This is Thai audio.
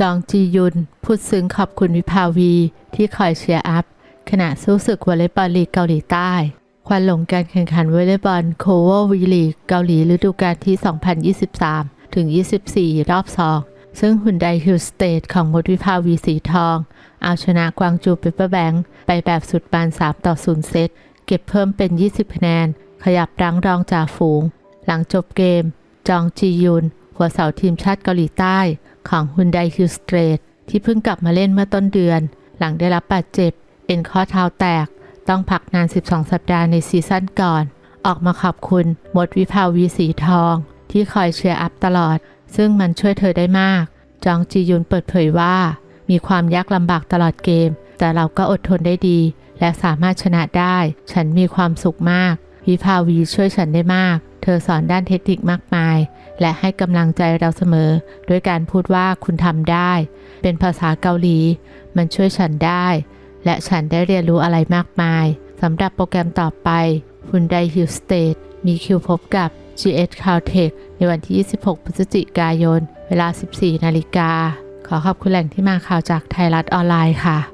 จองจียุนพูดซึ้งขอบคุณวิภาวี ที่คอยเชียร์อัพ ขณะสู้ศึกวอลเลย์บอลลีกเกาหลีใต้ ควันหลงการแข่งขันวอลเลย์บอลโคววีลีกเกาหลีฤดูกาลที่ 2023 ถึง 24 รอบ2ซึ่งหุ่นไดฮิลสเตทของมดวิภาวีสีทอง เอาชนะกวางจูเปเปอร์แบงค์ไปแบบสุดบาน 3 ต่อ 0 เซต เก็บเพิ่มเป็น 20 คะแนน ขยับรั้งรองจ่าฝูง หลังจบเกม จองจียุน หัวเสาทีมชาติเกาหลีใต้ของฮุนไดฮิลสเตรทที่เพิ่งกลับมาเล่นเมื่อต้นเดือน หลังได้รับบาดเจ็บ เอ็นข้อเท้าแตก ต้องพักนาน 12 สัปดาห์ในซีซั่นก่อน ออกมาขอบคุณมดวิภาวีสีทอง ที่คอยเชียร์อัพตลอด ซึ่งมันช่วยเธอได้มาก จองจียุนเปิดเผยว่า มีความยากลำบากตลอดเกม แต่เราก็อดทนได้ดี และสามารถชนะได้ ฉันมีความสุขมาก วิภาวีช่วยฉันได้มาก เธอสอนด้านเทคนิคมากมาย และให้กำลังใจเราเสมอ ด้วยการพูดว่าคุณทำได้ เป็นภาษาเกาหลี มันช่วยฉันได้ และฉันได้เรียนรู้อะไรมากมายสำหรับโปรแกรมต่อไป Hyundai Hill State มีคิวพบกับ GS Caltech ในวันที่ 26 พฤศจิกายน เวลา 14 นาฬิกา ขอขอบคุณแหล่งที่มาข่าวจากไทยรัฐออนไลน์ค่ะ